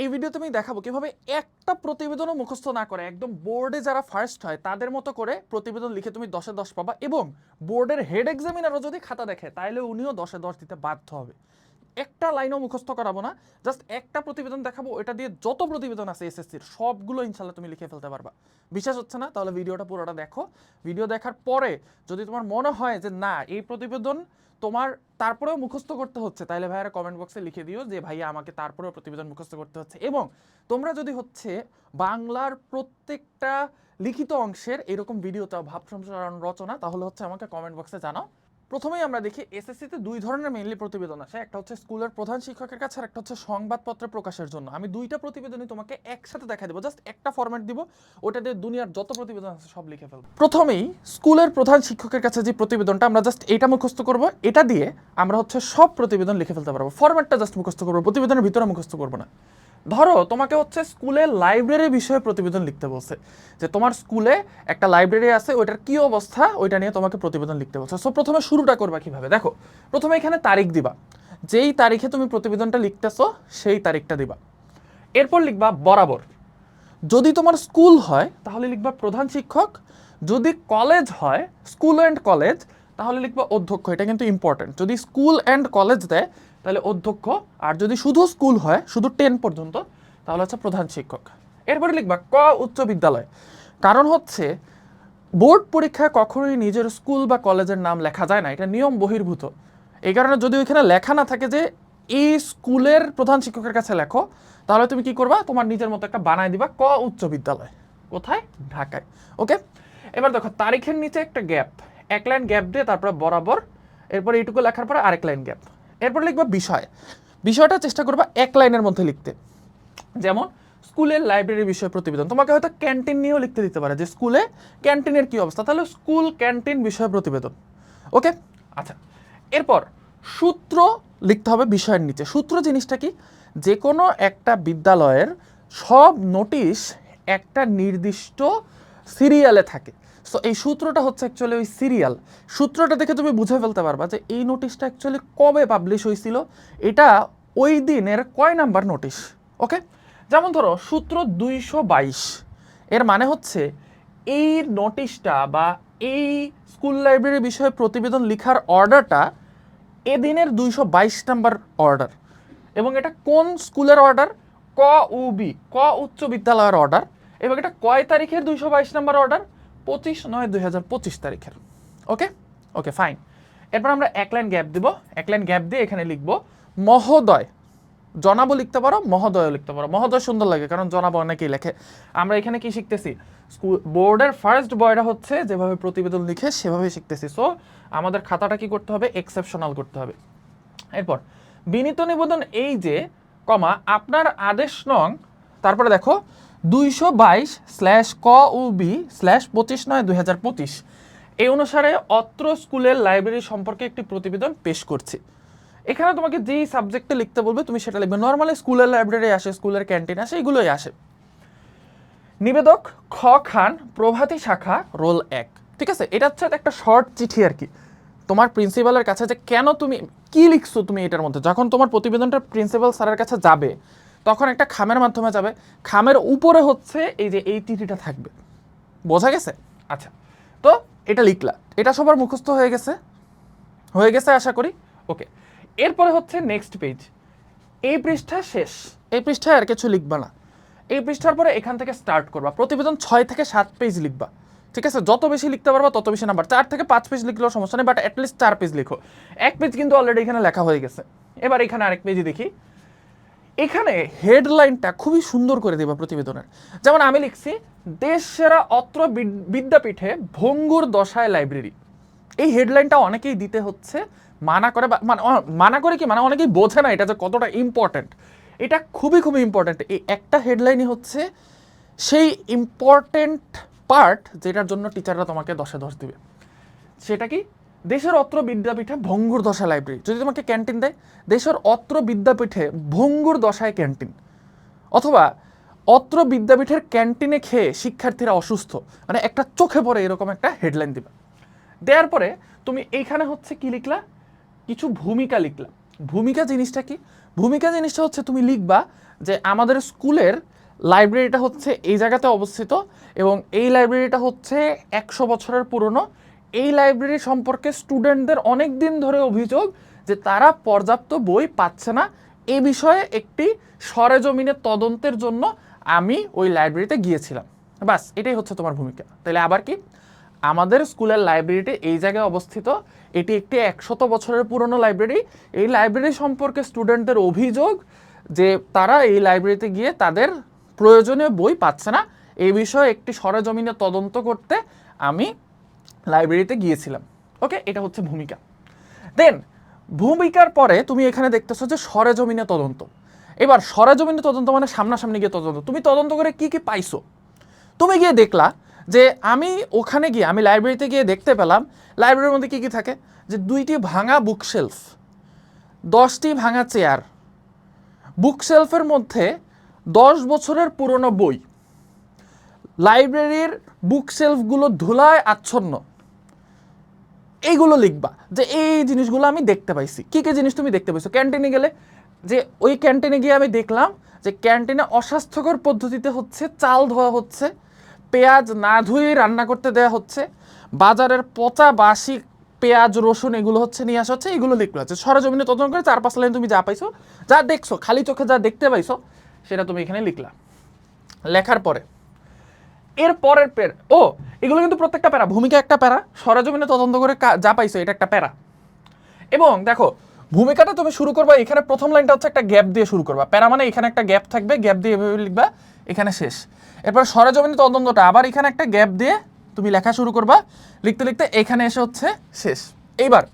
এই ভিডিওতে আমি দেখাবো কীভাবে একটা প্রতিবেদনও মুখস্থ না করে, একদম বোর্ডে যারা ফার্স্ট হয়, তাদের মতো করে প্রতিবেদন লিখে তুমি দশে দশ পাবা এবং বোর্ডের হেড এক্সামিনারও যদি খাতা দেখে তাহলে উনিও দশে দশ দিতে বাধ্য হবে। একটা লাইনও মুখস্থ করাবো না জাস্ট একটা প্রতিবেদন দেখাবো এটা দিয়ে যত প্রতিবেদন আছে এসএসসির, সবগুলো ইনশাল্লাহ তুমি লিখে ফেলতে পারবা। বিশ্বাস হচ্ছে না? তাহলে ভিডিওটা পুরোটা দেখো। ভিডিও দেখার পরে যদি তোমার মনে হয় যে না, এই প্রতিবেদন তোমার তারপরেও মুখস্থ করতে হচ্ছে, তাহলে ভাইয়ারা কমেন্ট বক্সে লিখে দিও যে, ভাইয়া, আমাকে তারপরেও প্রতিবেদন মুখস্থ করতে হচ্ছে। এবং তোমরা যদি হচ্ছে বাংলার প্রত্যেকটা লিখিত অংশের এরকম ভিডিও চাও ভাব সম্প্রসারণ রচনা, তাহলে হচ্ছে আমাকে কমেন্ট বক্সে জানাও। প্রথমেই আমরা দেখি এসএসসিতে দুই ধরনের মেইনলি প্রতিবেদন আসে। একটা হচ্ছে স্কুলের প্রধান শিক্ষকের কাছে আর একটা হচ্ছে সংবাদপত্রে প্রকাশের জন্য। আমি দুইটা প্রতিবেদনই তোমাকে একসাথে দেখা দেবো। জাস্ট একটা ফরম্যাট দিব, ওটা দিয়ে দুনিয়ার যত প্রতিবেদন আছে সব লিখে ফেলব। প্রথমেই স্কুলের প্রধান শিক্ষকের কাছে যে প্রতিবেদনটা আমরা জাস্ট এটা মুখস্থ করব, এটা দিয়ে আমরা হচ্ছে সব প্রতিবেদন লিখে ফেলতে পারব। ফরম্যাটটা জাস্ট মুখস্থ করব, প্রতিবেদনের ভিতরে মুখস্থ করব না। ধরো, তোমাকে হচ্ছে স্কুলে লাইব্রেরি বিষয়ে প্রতিবেদন লিখতে বলছে। যে তোমার স্কুলে একটা লাইব্রেরি আছে, ওইটার কি অবস্থা, ওইটা নিয়ে তোমাকে প্রতিবেদন লিখতে বলছে। সো প্রথমে শুরুটা করবা কীভাবে? দেখো, প্রথমে এখানে তারিখ দিবা। যেই তারিখে তুমি প্রতিবেদনটা লিখতেছো, সেই তারিখটা দিবা। এরপর লিখবা বরাবর। যদি তোমার স্কুল হয়, তাহলে লিখবা প্রধান শিক্ষক। যদি কলেজ হয়, স্কুল অ্যান্ড কলেজ, তাহলে লিখবা অধ্যক্ষ। এটা কিন্তু ইম্পর্টেন্ট যদি স্কুল অ্যান্ড কলেজ দেয় তাহলে অধ্যক্ষ, আর যদি শুধু স্কুল হয়, শুধু টেন পর্যন্ত, তাহলে হচ্ছে প্রধান শিক্ষক। এরপরে লিখবা ক উচ্চ বিদ্যালয়। কারণ হচ্ছে, বোর্ড পরীক্ষায় কখনোই নিজের স্কুল বা কলেজের নাম লেখা যায় না, এটা নিয়ম বহির্ভূত। এই কারণে যদি ওইখানে লেখা না থাকে যে, এই স্কুলের প্রধান শিক্ষকের কাছে লেখো, তাহলে তুমি কি করবা? তোমার নিজের মতো একটা বানায় দিবা ক উচ্চ বিদ্যালয়। কোথায়? ঢাকায়। ওকে? এবার দেখো, তারিখের নিচে একটা গ্যাপ এক লাইন গ্যাপ দিয়ে তারপরে বরাবর, এরপর এইটুকু লেখার পরে আরেক লাইন গ্যাপ এরপর লিখবা বিষয়। বিষয়টা চেষ্টা করবা এক লাইনের মধ্যে লিখতে। যেমন, স্কুলের লাইব্রেরি বিষয়ে প্রতিবেদন। তোমাকে হয়তো ক্যান্টিন নিয়েও লিখতে দিতে পারে যে, স্কুলে ক্যান্টিনের কি অবস্থা? তাহলে স্কুল ক্যান্টিন বিষয়ে প্রতিবেদন। ওকে? আচ্ছা এরপর সূত্র লিখতে হবে বিষয়ের নিচে। সূত্র জিনিসটা কি? যে কোনো একটা বিদ্যালয়ের সব নোটিশ একটা নির্দিষ্ট সিরিয়ালে থাকে। সো এই সূত্রটা হচ্ছে অ্যাকচুয়ালি ওই সিরিয়াল সূত্রটা দেখে তুমি বুঝে ফেলতে পারবা যে এই নোটিশটা অ্যাকচুয়ালি কবে পাবলিশ হয়েছিল এটা ওই দিনের কয় নাম্বার নোটিশ ওকে যেমন ধরো, সূত্র দুইশো বাইশ। এর মানে হচ্ছে এই নোটিশটা বা এই স্কুল লাইব্রেরি বিষয়ে প্রতিবেদন লিখার অর্ডারটা এদিনের দুইশো বাইশ নাম্বার অর্ডার এবং এটা কোন স্কুলের অর্ডার ক উবি ক, উচ্চ বিদ্যালয়ের অর্ডার এবং এটা কয় তারিখের দুইশো বাইশ নাম্বার অর্ডার পঁচিশ নয় দুই হাজার পঁচিশ তারিখের। ওকে ওকে ফাইন এরপর আমরা এক লাইন গ্যাপ দিব। এক লাইন গ্যাপ দিয়ে এখানে লিখব, মহোদয়। জনাবও লিখতে পারো, মহোদয়ও লিখতে পারো। মহোদয় সুন্দর লাগে, কারণ জনাব অনেকেই লেখে। আমরা এখানে কি শিখতেছি? স্কুল, বোর্ডের ফার্স্ট বয়রা হচ্ছে যেভাবে প্রতিবেদন লিখে সেভাবে শিখতেছি। সো আমাদের খাতাটা কি করতে হবে? এক্সেপশনাল করতে হবে। এরপর, বিনীত নিবেদন এই যে, কমা, আপনার আদেশ নং, তারপরে দেখো দুইশো বাইশ স্ল্যাশ ক উ বি স্ল্যাশ পঁচিশ নয় দুই হাজার পঁচিশ। এই অনুসারে অত্র স্কুলের লাইব্রেরি সম্পর্কে একটি প্রতিবেদন পেশ করছি। এখানে তোমাকে যেই সাবজেক্টে লিখতে বলবে, তুমি সেটা লিখবে। নর্মালি স্কুলের লাইব্রেরি আসে, স্কুলের ক্যান্টিন আসে, এগুলোই আসে। নিবেদক খ খান, প্রভাতী শাখা, রোল এক। ঠিক আছে? এটা হচ্ছে একটা শর্ট চিঠি আর কি। তোমার প্রিন্সিপালের কাছে যে কেন তুমি, কি লিখছো তুমি এটার মধ্যে? যখন তোমার প্রতিবেদনটা প্রিন্সিপাল স্যারের কাছে যাবে তখন একটা খামের মাধ্যমে যাবে। খামের উপরে হচ্ছে এই যে এই চিঠিটা থাকবে। বোঝা গেছে? আচ্ছা তো এটা লিখলা এটা সবার মুখস্থ হয়ে গেছে। হয়ে গেছে আশা করি। ওকে, এরপরে হচ্ছে নেক্সট পেজ এই পৃষ্ঠা শেষ। এই পৃষ্ঠায় আর কিছু লিখবা না। এই পৃষ্ঠার পরে এখান থেকে স্টার্ট করবা। প্রতিবেদন ছয় থেকে সাত পেজ লিখবা। ঠিক আছে? যত বেশি লিখতে পারবা, তত বেশি নাম্বার চার থেকে পাঁচ পেজ লিখলেও সমস্যা নেই বাট অ্যাটলিস্ট চার পেজ লিখো। এক পেজ কিন্তু অলরেডি এখানে লেখা হয়ে গেছে। এবার এখানে আরেক পেজে দেখি। এখানে হেডলাইনটা খুবই সুন্দর করে দেবা প্রতিবেদনের যেমন আমি লিখছি দেশ সেরা অত্র বিদ- বিদ্যাপীঠে ভঙ্গুর দশায় লাইব্রেরি এই হেডলাইনটা অনেকেই দিতে হচ্ছে, মানা করে বা- মানে মানা করে কি মানে অনেকেই বোঝে না এটা যে কতটা ইম্পর্ট্যান্ট এটা খুবই খুবই ইম্পর্ট্যান্ট এই একটা হেডলাইনই হচ্ছে, সেই ইম্পর্ট্যান্ট পার্ট যেটার জন্য টিচাররা তোমাকে দশে দশ দিবে। সেটা কি? দেশের অত্র বিদ্যাপীঠে ভঙ্গুর দশা লাইব্রেরি যদি তোমাকে ক্যান্টিন দেয়, দেশের অত্র বিদ্যাপীঠে ভঙ্গুর দশায় ক্যান্টিন অথবা অত্র বিদ্যাপীঠের ক্যান্টিনে খেয়ে শিক্ষার্থীরা অসুস্থ মানে একটা চোখে পড়ে এরকম একটা হেডলাইন দিবা। দেওয়ার পরে তুমি এইখানে হচ্ছে কি লিখলা? কিছু ভূমিকা লিখলা। ভূমিকা জিনিসটা কি? ভূমিকা জিনিসটা হচ্ছে তুমি লিখবা যে আমাদের স্কুলের লাইব্রেরিটা হচ্ছে এই জায়গাতে অবস্থিত এবং এই লাইব্রেরিটা হচ্ছে একশো বছরের পুরনো এই লাইব্রেরি সম্পর্কে স্টুডেন্টদের অনেক দিন ধরে অভিযোগ যে তারা পর্যাপ্ত বই পাচ্ছে না। এই বিষয়ে একটি সরেজমিনের তদন্তের জন্য আমি ওই লাইব্রেরিতে গিয়েছিলাম। বাস, এটাই হচ্ছে তোমার ভূমিকা। তাহলে আবার কি? আমাদের স্কুলের লাইব্রেরিটি এই জায়গায় অবস্থিত। এটি একটি একশত বছরের পুরনো লাইব্রেরি এই লাইব্রেরি সম্পর্কে স্টুডেন্টদের অভিযোগ যে তারা এই লাইব্রেরিতে গিয়ে তাদের প্রয়োজনীয় বই পাচ্ছে না। এই বিষয়ে একটি সরেজমিনে তদন্ত করতে আমি লাইব্রেরিতে গিয়েছিলাম। ওকে এটা হচ্ছে ভূমিকা। দেন ভূমিকার পরে তুমি এখানে দেখতেছো যে সরেজমিনে তদন্ত। এবার সরেজমিনে তদন্ত মানে সামনাসামনি গিয়ে তদন্ত। তুমি তদন্ত করে কি কি পাইছো? তুমি গিয়ে দেখলা যে আমি ওখানে গিয়ে, আমি লাইব্রেরিতে গিয়ে দেখতে পেলাম, লাইব্রেরির মধ্যে কি কি থাকে? যে দুইটি ভাঙা বুকশেলফ দশটি ভাঙা চেয়ার বুকশেলফের মধ্যে দশ বছরের পুরনো বই। লাইব্রেরির বুকশেলফগুলো ধুলায় আচ্ছন্ন। এইগুলো লিখবা যে এই জিনিসগুলো আমি দেখতে পাইছি। কী কী জিনিস তুমি দেখতে পাইছো? ক্যান্টিনে গেলে যে ওই ক্যান্টিনে গিয়ে আমি দেখলাম যে ক্যান্টিনে অস্বাস্থ্যকর পদ্ধতিতে হচ্ছে চাল ধোয়া হচ্ছে, পেঁয়াজ না ধুয়ে রান্না করতে দেওয়া হচ্ছে, বাজারের পচা বাসি পেঁয়াজ, রসুন এগুলো হচ্ছে নিয়ে আসা হচ্ছে, এগুলো লিখলো আছে। সরজমিনে তদন্ত করে চার পাঁচ লাইন তুমি যা পাইছো, যা দেখছ, খালি চোখে যা দেখতে পাইছো, সেটা তুমি এখানে লিখলা। লেখার পরে, এর পরের পের ও এগুলো কিন্তু প্রত্যেকটা প্যারা, ভূমিকা একটা প্যারা, সরজমিনে তদন্ত করে যা পাইছো এটা একটা প্যারা। এবং দেখো, ভূমিকাটা তুমি শুরু করবা, এখানে প্রথম লাইনটা হচ্ছে একটা গ্যাপ দিয়ে শুরু করবা। প্যারা মানে এখানে একটা গ্যাপ থাকবে, গ্যাপ দিয়ে এভাবে লিখবা, এখানে শেষ। এরপর সরজমিনে তদন্তটা, আবার এখানে একটা গ্যাপ দিয়ে তুমি লেখা শুরু করবা, লিখতে লিখতে এখানে এসে হচ্ছে শেষ। এইবার,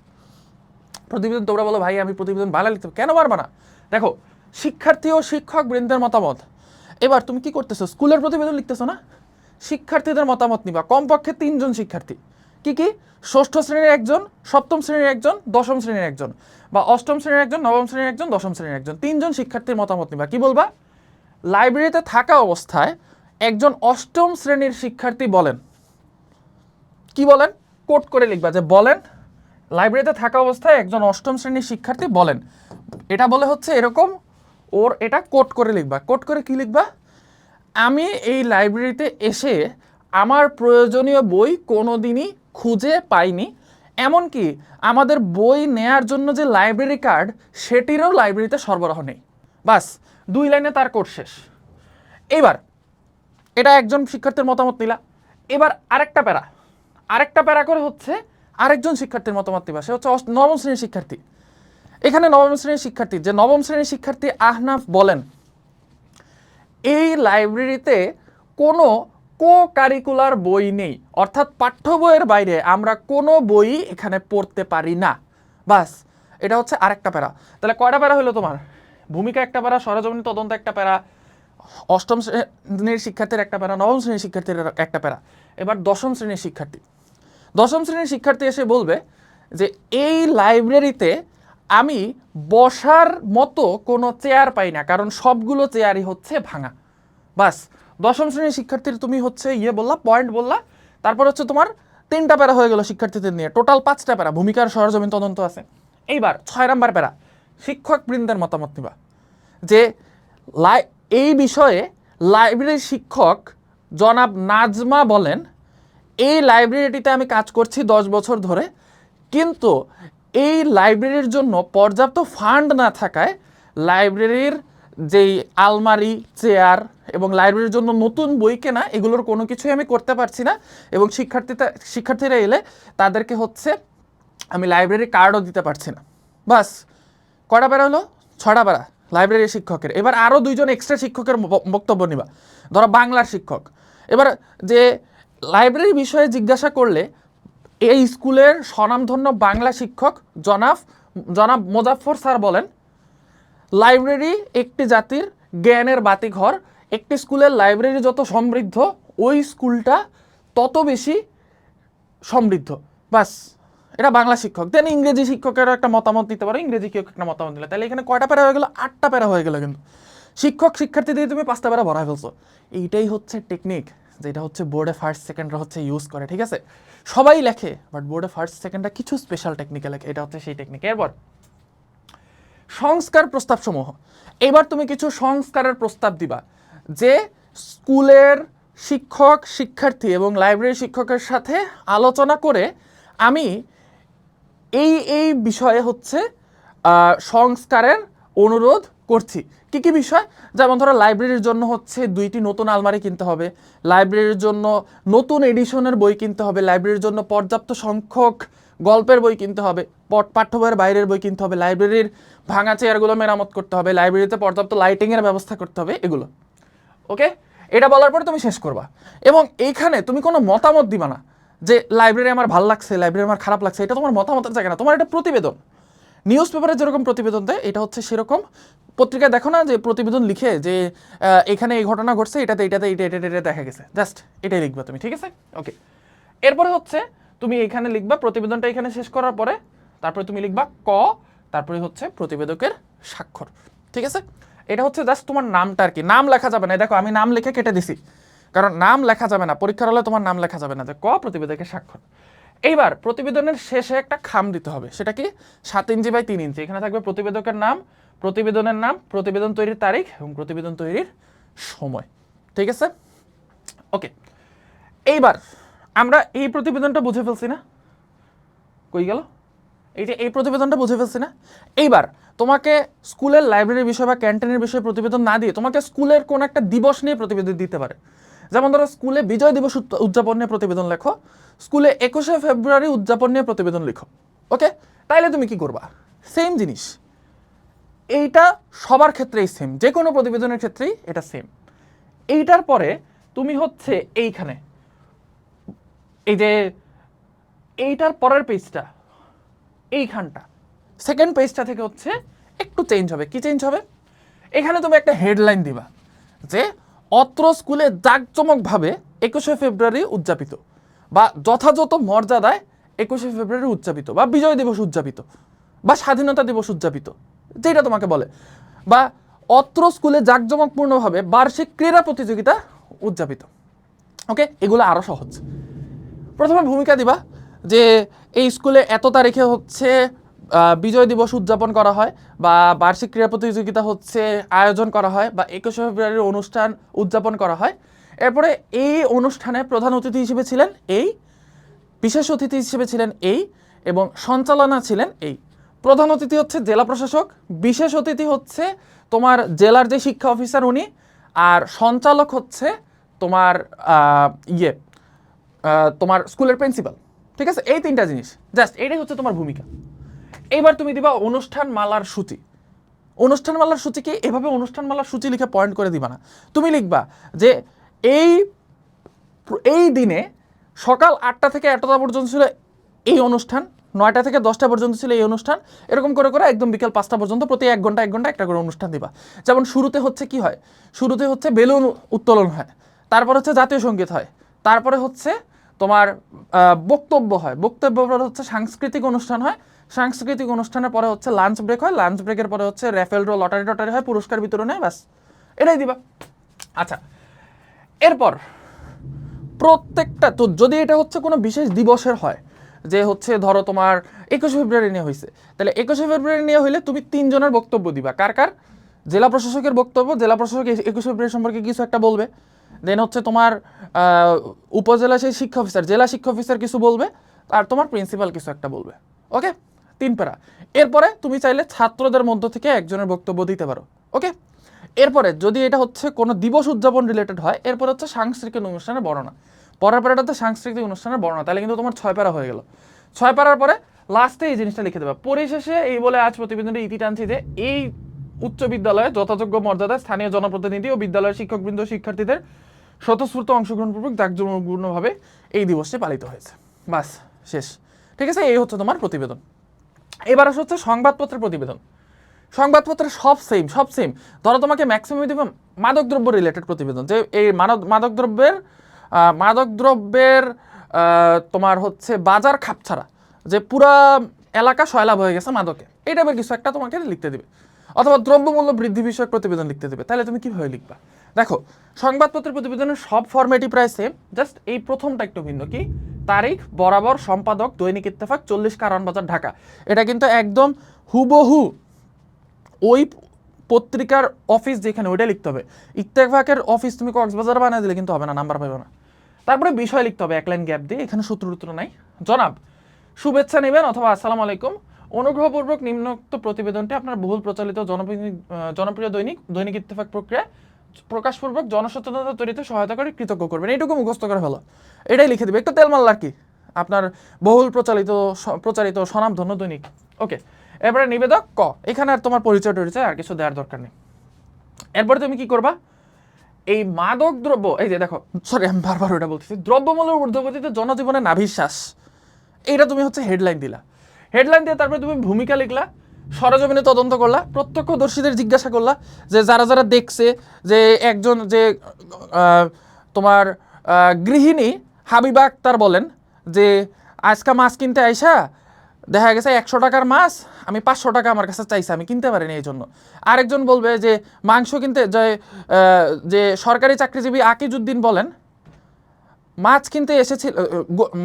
প্রতিবেদন তোমরা বলো, ভাই, আমি প্রতিবেদন ভালো লিখতে কেন পারবা না? দেখো, শিক্ষার্থী ও শিক্ষক বৃন্দের মতামত। এবার তুমি কি করতেছো? স্কুলের প্রতিবেদন লিখতেছো না? শিক্ষার্থীদের মতামত নিবা। কমপক্ষে তিনজন শিক্ষার্থী। কি কি? ষষ্ঠ শ্রেণির একজন, সপ্তম শ্রেণির একজন, দশম শ্রেণির একজন বা অষ্টম শ্রেণির একজন, নবম শ্রেণির একজন, দশম শ্রেণির একজন। তিনজন শিক্ষার্থীর মতামত নিবা। কি বলবা? লাইব্রেরিতে থাকা অবস্থায় একজন অষ্টম শ্রেণির শিক্ষার্থী বলেন। কি বলেন? কোট করে লিখবা যে বলেন, লাইব্রেরিতে থাকা অবস্থায় একজন অষ্টম শ্রেণির শিক্ষার্থী বলেন। এটা বলে হচ্ছে এরকম, ওর এটা কোট করে লিখবা। কোট করে কি লিখবা? আমি এই লাইব্রেরিতে এসে আমার প্রয়োজনীয় বই কোনোদিনই খুঁজে পাইনি। এমনকি আমাদের বই নেয়ার জন্য যে লাইব্রেরি কার্ড, সেটিরও লাইব্রেরিতে সরবরাহ নেই। বাস, দুই লাইনে তার কোর্স শেষ। এবার, এটা একজন শিক্ষার্থীর মতামত নিলা। এবার আরেকটা প্যারা। আরেকটা প্যারা করে হচ্ছে আরেকজন শিক্ষার্থীর মতামত নিবা। সে হচ্ছে নবম শ্রেণির শিক্ষার্থী। এখানে নবম শ্রেণির শিক্ষার্থী যে নবম শ্রেণির শিক্ষার্থী আহনাফ বলেন এই লাইব্রেরিতে কোনো কো কারিকুলার বই নেই। অর্থাৎ পাঠ্য বইয়ের বাইরে আমরা কোনো বই এখানে পড়তে পারি না। বাস, এটা হচ্ছে আরেকটা প্যারা। তাহলে কয়টা প্যারা হলো তোমার? ভূমিকা একটা প্যারা, সরজমিনী তদন্ত একটা প্যারা, অষ্টম শ্রেণির শিক্ষার্থীর একটা প্যারা, নবম শ্রেণির শিক্ষার্থীর একটা প্যারা। এবার দশম শ্রেণির শিক্ষার্থী। দশম শ্রেণির শিক্ষার্থী এসে বলবে যে, এই লাইব্রেরিতে আমি বসার মতো কোনো চেয়ার পাই না, কারণ সবগুলো চেয়ারই হচ্ছে ভাঙা। বাস, দশম শ্রেণির শিক্ষার্থীর তুমি হচ্ছে ইয়ে বললা পয়েন্ট বললা, তারপর হচ্ছে তোমার তিনটা প্যারা হয়ে গেল শিক্ষার্থীদের নিয়ে। টোটাল পাঁচটা প্যারা, ভূমিকার সরজমিন তদন্ত আছে। এইবার ছয় নাম্বার প্যারা শিক্ষক বৃন্দের মতামত নিবা। যে লাই, এই বিষয়ে লাইব্রেরির শিক্ষক জনাব নাজমা বলেন, এই লাইব্রেরিটিতে আমি কাজ করছি দশ বছর ধরে, কিন্তু এই লাইব্রেরির জন্য পর্যাপ্ত ফান্ড না থাকায় লাইব্রেরির যেই আলমারি চেয়ার এবং লাইব্রেরির জন্য নতুন বই কেনা, এগুলোর কোনো কিছুই আমি করতে পারছি না। এবং শিক্ষার্থীরা শিক্ষার্থীরা এলে তাদেরকে হচ্ছে আমি লাইব্রেরি কার্ডও দিতে পারছি না। বাস, কটা বেড়া হলো? ছটা বেড়া লাইব্রেরি শিক্ষকের। এবার আরও দুইজন এক্সট্রা শিক্ষকের বক্তব্য নিবা। ধরো বাংলার শিক্ষক। এবার যে লাইব্রেরি বিষয়ে জিজ্ঞাসা করলে এই স্কুলের স্বনামধন্য বাংলা শিক্ষক জনাব জনাব মোজাফর স্যার বলেন, লাইব্রেরি একটি জাতির জ্ঞানের বাতিঘর। একটি স্কুলের লাইব্রেরি যত সমৃদ্ধ, ওই স্কুলটা তত বেশি সমৃদ্ধ। বাস, এটা বাংলা শিক্ষক। দেন ইংরেজি শিক্ষকেরও একটা মতামত দিতে পারো, ইংরেজি কেউ একটা মতামত দিলে তাহলে এখানে কয়টা প্যারা হয়ে গেলো? আটটা প্যারা হয়ে গেলো কিন্তু। শিক্ষক শিক্ষার্থী দিয়ে তুমি পাঁচটা প্যারা ভরা ফেলছো। এইটাই হচ্ছে টেকনিক যেটা হচ্ছে বোর্ডে ফার্স্ট সেকেন্ডরা হচ্ছে ইউজ করে, ঠিক আছে? সবাই লেখে বাট বোর্ডে ফার্স্ট সেকেন্ডরা কিছু স্পেশাল টেকনিকে লেখে, এটা হচ্ছে সেই টেকনিক এরপর সংস্কার প্রস্তাবসমূহ। এবার তুমি কিছু সংস্কারের প্রস্তাব দিবা, যে স্কুলের শিক্ষক, শিক্ষার্থী এবং লাইব্রেরি শিক্ষকের সাথে আলোচনা করে আমি এই এই বিষয়ে হচ্ছে সংস্কারের অনুরোধ করছি। কি কি বিষয়? যেমন ধরো লাইব্রেরির জন্য হচ্ছে দুইটি নতুন আলমারি কিনতে হবে লাইব্রেরির জন্য নতুন এডিশনের বই কিনতে হবে লাইব্রেরির জন্য পর্যাপ্ত সংখ্যক গল্পের বই কিনতে হবে, পট- পাঠ্য বইয়ের বাইরের বই কিনতে হবে লাইব্রেরির ভাঙা চেয়ারগুলো মেরামত করতে হবে লাইব্রেরিতে পর্যাপ্ত লাইটিংয়ের ব্যবস্থা করতে হবে, এগুলো। ওকে? এটা বলার পরে তুমি শেষ করবা। এবং এইখানে তুমি কোনো মতামত দিবা না যে লাইব্রেরি আমার ভালো লাগছে লাইব্রেরি আমার খারাপ লাগছে। এটা তোমার মতামতের জায়গা না, তোমার এটা প্রতিবেদন। নিউজ পেপারে যেরকম প্রতিবেদন দেয়, এটা হচ্ছে সেরকম পত্রিকায় দেখো না যে প্রতিবেদন লিখে যে এখানে এই ঘটনা ঘটছে, এটাতে এটাতে এটা এটা এটা দেখা গেছে। জাস্ট এটাই লিখবা তুমি, ঠিক আছে? ওকে এরপরে হচ্ছে তুমি এখানে লিখবা, প্রতিবেদনটা এখানে শেষ করার পরে তারপরে তুমি লিখবা ক, তারপরে হচ্ছে প্রতিবেদকের স্বাক্ষর, ঠিক আছে? এটা হচ্ছে জাস্ট তোমার নামটা আর কি। নাম লেখা যাবে না। দেখো, আমি নাম লিখে কেটে দিছি। কারণ নাম লেখা যাবে না। পরীক্ষার হলে তোমার নাম লেখা যাবে না যে ক, প্রতিবেদকের স্বাক্ষর। এইবার প্রতিবেদনের শেষে একটা খাম দিতে হবে। সেটা কি? সাত ইঞ্চি বাই তিন ইঞ্চি। এখানে থাকবে প্রতিবেদকের নাম প্রতিবেদনের নাম, প্রতিবেদন তৈরির তারিখ এবং প্রতিবেদন তৈরির সময়। ঠিক আছে? ওকে এইবার আমরা এই প্রতিবেদনটা বুঝে ফেলছি না? কই গেল? এই যে এই প্রতিবেদনটা বুঝে ফেলছি না? এইবার তোমাকে স্কুলের লাইব্রেরির বিষয় বা ক্যান্টিনের বিষয়ে প্রতিবেদন না দিয়ে তোমাকে স্কুলের কোন একটা দিবস নিয়ে প্রতিবেদন দিতে পারে। যেমন ধরো স্কুলে বিজয় দিবস উদ- উদযাপন নিয়ে প্রতিবেদন লেখো, স্কুলে একুশে ফেব্রুয়ারি উদযাপন নিয়ে প্রতিবেদন লেখো। ওকে তাইলে তুমি কি করবা? সেম জিনিস। এইটা সবার ক্ষেত্রেই সেম যে কোনো প্রতিবেদনের ক্ষেত্রেই এটা সেম এইটার পরে তুমি হচ্ছে এইখানে। এই যে এইটার পরের পেজটা এইখানটা। সেকেন্ড পেজটা থেকে হচ্ছে একটু চেঞ্জ হবে। কি চেঞ্জ হবে? এখানে তুমি একটা হেডলাইন দিবা যে, অত্র স্কুলে জাঁকজমকভাবে একুশে ফেব্রুয়ারি উদযাপিত বা যথাযথ মর্যাদায় একুশে ফেব্রুয়ারি উদযাপিত বা বিজয় দিবস উদযাপিত বা স্বাধীনতা দিবস উদযাপিত। যেটা তোমাকে বলে। বা অত্র স্কুলে জাঁকজমকপূর্ণভাবে বার্ষিক ক্রীড়া প্রতিযোগিতা উদযাপিত। ওকে? এগুলো আরও সহজ। প্রথমে ভূমিকা দিবা যে এই স্কুলে এত তারিখে হচ্ছে বিজয় দিবস উদযাপন করা হয় বা বার্ষিক ক্রীড়া প্রতিযোগিতা হচ্ছে আয়োজন করা হয় বা একুশে ফেব্রুয়ারির অনুষ্ঠান উদযাপন করা হয়। এরপরে এই অনুষ্ঠানে প্রধান অতিথি হিসেবে ছিলেন এই, বিশেষ অতিথি হিসেবে ছিলেন এই এবং সঞ্চালনা ছিলেন এই। প্রধান অতিথি হচ্ছে জেলা প্রশাসক, বিশেষ অতিথি হচ্ছে তোমার জেলার যে শিক্ষা অফিসার উনি, আর সঞ্চালক হচ্ছে তোমার ইয়ে তোমার স্কুলের প্রিন্সিপাল। ঠিক আছে? এই তিনটা জিনিস। জাস্ট এটাই হচ্ছে তোমার ভূমিকা। এইবার তুমি দিবা অনুষ্ঠান মালার সূচি। অনুষ্ঠান মালার সূচিকে এভাবে অনুষ্ঠান মালার সূচি লিখে পয়েন্ট করে দিবা না। তুমি লিখবা যে এই এই দিনে সকাল আটটা থেকে এতটা পর্যন্ত ছিল এই অনুষ্ঠান। নয়টা থেকে দশটা পর্যন্ত ছিল এই অনুষ্ঠান। এরকম করে করে একদম বিকেল পাঁচটা পর্যন্ত প্রতি এক ঘণ্টা এক ঘণ্টা একটা করে অনুষ্ঠান দিবা। যেমন শুরুতে হচ্ছে কি হয়? শুরুতে হচ্ছে বেলুন উত্তোলন হয়। তারপর হচ্ছে জাতীয় সংগীত হয়। তারপরে হচ্ছে তোমার বক্তব্য হয়। বক্তব্য পরে হচ্ছে সাংস্কৃতিক অনুষ্ঠান হয়। সাংস্কৃতিক অনুষ্ঠানের পরে হচ্ছে লাঞ্চ ব্রেক হয়। লাঞ্চ ব্রেকের পরে হচ্ছে র্যাফেল ড্র লটারি টটারি হয়, পুরস্কার বিতরণ, ব্যাস। এটাই দিবা। আচ্ছা এরপর প্রত্যেকটা, তো যদি এটা হচ্ছে কোনো বিশেষ দিবসের হয় যে হচ্ছে ধরো তোমার একুশে ফেব্রুয়ারি নিয়ে হয়েছে তাহলে একুশে ফেব্রুয়ারি নিয়ে হইলে তুমি তিনজনের বক্তব্য দিবা। কার কার? জেলা প্রশাসকের বক্তব্য। জেলা প্রশাসক একুশে ফেব্রুয়ারি সম্পর্কে কিছু একটা বলবে। দেন হচ্ছে তোমার উপজেলা সেই শিক্ষা অফিসার জেলা শিক্ষা অফিসার কিছু বলবে। আর তোমার প্রিন্সিপাল কিছু একটা বলবে। ওকে তিন প্যারা এরপরে তুমি চাইলে ছাত্রদের মধ্য থেকে একজনের বক্তব্য দিতে পারো। ওকে এরপরে যদি এটা হচ্ছে কোনো দিবস উদযাপন রিলেটেড হয়, এরপরে হচ্ছে সাংস্কৃতিক অনুষ্ঠানের বর্ণনা। পরের প্যারাটাতে সাংস্কৃতিক অনুষ্ঠানের বর্ণনা, তাহলে কিন্তু তোমার ছয় প্যারা হয়ে গেল। ছয় প্যারার পরে লাস্টে এই জিনিসটা লিখে দেবে। পরিশেষে এই বলে আজ প্রতিবেদনটি ইতি টানছি যে এই উচ্চ বিদ্যালয়ে যথাযোগ্য মর্যাদায় স্থানীয় জনপ্রতিনিধি ও বিদ্যালয়ের শিক্ষকবৃন্দ শিক্ষার্থীদের স্বতঃস্ফূর্ত অংশগ্রহণপূর্বক জাঁকজমকপূর্ণভাবে এই দিবসটি পালিত হয়েছে। বাস, শেষ। ঠিক আছে? এই হচ্ছে তোমার প্রতিবেদন। এবার আসে হচ্ছে সংবাদপত্রের প্রতিবেদন। সংবাদপত্রের সব সেম সব সেম ধরো তোমাকে ম্যাক্সিমাম দিব মাদকদ্রব্য রিলেটেড প্রতিবেদন, যে এই মাদকদ্রব্যের মাদকদ্রব্যের তোমার হচ্ছে বাজার খাপছাড়া যে পুরা এলাকা সয়লাভ হয়ে গেছে মাদকে, এই টাইপের কিছু একটা তোমাকে লিখতে দিবে। অথবা দ্রব্যমূল্য বৃদ্ধি বিষয়ক প্রতিবেদন লিখতে দেবে। তাহলে তুমি কীভাবে লিখবা? দেখো, সংবাদপত্রের প্রতিবেদনের সব ফরম্যাটই প্রায় সেম জাস্ট এই প্রথমটা একটু ভিন্ন কি? তারিখ, বরাবর, সম্পাদক, দৈনিক ইত্তেফাক, চল্লিশ কারণ বাজার, ঢাকা। এটা কিন্তু একদম হুবহু ওই পত্রিকার অফিস যেখানে ওইটা লিখতে হবে। ইত্তেফাকের অফিস তুমি কক্সবাজার বানিয়ে দিলে কিন্তু হবে না নাম্বার পাবে না। তারপরে বিষয় লিখতে হবে, এক লাইন গ্যাপ দিয়ে, এখানে সূত্র টুত্র নাই। জনাব, শুভেচ্ছা নেবেন অথবা আসসালামু আলাইকুম। অনুগ্রহপূর্বক নিম্নোক্ত প্রতিবেদনটি আপনার বহুল প্রচলিত জনপ্রিয় দৈনিক দৈনিক ইত্তেফাক প্রক্রিয়া, প্রকাশপূর্বক জনসচেতনতা তৈরিতে সহায়তা করে কৃতজ্ঞ করবেন। এইটুকু মুখস্থ করে হলো এটাই লিখে দেবে। একটু তেল মারলার কি। আপনার বহুল প্রচলিত স- প্রচারিত স্বনামধন্য দৈনিক। ওকে, এবারে নিবেদক ক। এখানে আর তোমার পরিচয় টরিচয় আর কিছু দেওয়ার দরকার নেই। এরপরে তুমি কি করবা? এই মাদক দ্রব্য, এই যে দেখো সরি আমি বারবার ওটা বলতেছি, দ্রব্যমূল্যের ঊর্ধ্বগতিতে জনজীবনে নাভিশ্বাস, এইটা তুমি হচ্ছে হেডলাইন দিলা। হেডলাইন দিয়ে তারপরে তুমি ভূমিকা লিখলা, সরজমিনে তদন্ত করলা, প্রত্যক্ষদর্শীদের জিজ্ঞাসা করলা, যে যারা যারা দেখছে যে একজন যে তোমার গৃহিণী হাবিবা আক্তার বলেন যে, আজকা মাছ কিনতে আইসা দেখা গেছে একশো টাকার মাছ, আমি পাঁচশো টাকা আমার কাছে চাইছি, আমি কিনতে পারিনি এই জন্য। আরেকজন বলবে যে, মাংস কিনতে, যে যে সরকারি চাকরিজীবী আকিজুদ্দিন বলেন, মাছ কিনতে এসেছিল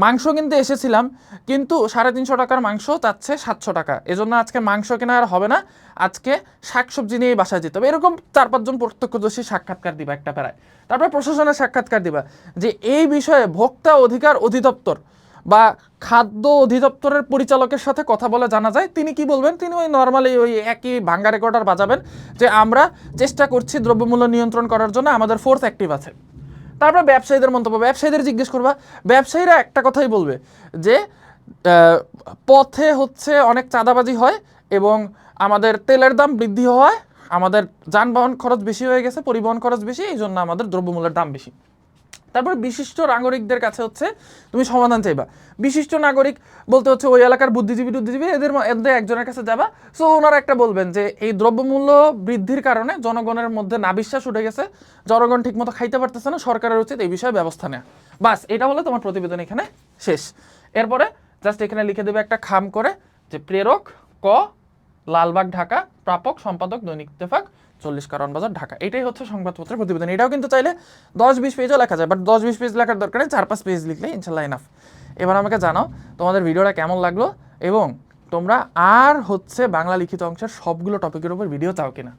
মাংস কিনতে এসেছিলাম, কিন্তু সাড়ে তিনশো টাকার মাংস চাচ্ছে সাতশো টাকা। এজন্য আজকে মাংস কেনা আর হবে না, আজকে শাকসবজি নিয়েই বাসায় যেতে হবে। এরকম চার পাঁচজন প্রত্যক্ষদর্শী সাক্ষাৎকার দিবা একটা প্যারায় তারপর প্রশাসনের সাক্ষাৎকার দিবা যে, এই বিষয়ে ভোক্তা অধিকার অধিদপ্তর বা খাদ্য অধিদপ্তরের পরিচালকের সাথে কথা বলে জানা যায়, তিনি কি বলবেন? তিনি ওই নর্মালি ওই একই ভাঙ্গা রেকর্ডার বাজাবেন যে আমরা চেষ্টা করছি দ্রব্যমূল্য নিয়ন্ত্রণ করার জন্য আমাদের ফোর্স অ্যাক্টিভ আছে। তারপর ব্যবসায়ীদের মন্তব্য, ব্যবসায়ীদের জিজ্ঞেস করবা, ব্যবসায়ীরা একটা কথাই বলবে যে পথে হচ্ছে অনেক চাঁদাবাজি হয় এবং আমাদের তেলের দাম বৃদ্ধি হওয়ায় আমাদের যানবাহন খরচ বেশি হয়ে গেছে, পরিবহন খরচ বেশি এই জন্য আমাদের দ্রব্যমূল্যের দাম বেশি। তারপর বিশিষ্ট নাগরিকদের কাছে হচ্ছে তুমি সমাধান চাইবা। বিশিষ্ট নাগরিক বলতে হচ্ছে ওই এলাকার বুদ্ধিজীবী, টুদ্ধিজীবী, এদের এদের একজনের কাছে যাবা। সো ওনারা একটা বলবেন যে এই দ্রব্যমূল্য বৃদ্ধির কারণে জনগণের মধ্যে নাবিশ্বাস উঠে গেছে। জনগণ ঠিকমতো খাইতে পারতেছে না, সরকারের উচিত এই বিষয়ে ব্যবস্থা নেওয়া বাস, এটা হলো তোমার প্রতিবেদন এখানে শেষ। এরপরে জাস্ট এখানে লিখে দেবে একটা খাম করে যে, প্রেরক, ক, লালবাগ, ঢাকা, প্রাপক, সম্পাদক, দৈনিক ইত্তেফাক চল্লিশ কারণ বাজার ঢাকা। এটাই হচ্ছে সংবাদপত্রের প্রতিবেদন। এটাও কিন্তু চাইলে দশ বিশ পেজও লেখা যায়, বাট দশ বিশ পেজ লেখার দরকার নেই, চার পাঁচ পেজ লিখলে ইনশাল্লাহ এনাফ এবার আমাকে জানাও, তোমাদের ভিডিওটা কেমন লাগল এবং তোমরা আর হচ্ছে বাংলা লিখিত অংশের সবগুলো টপিকের উপর ভিডিও চাও কিনা?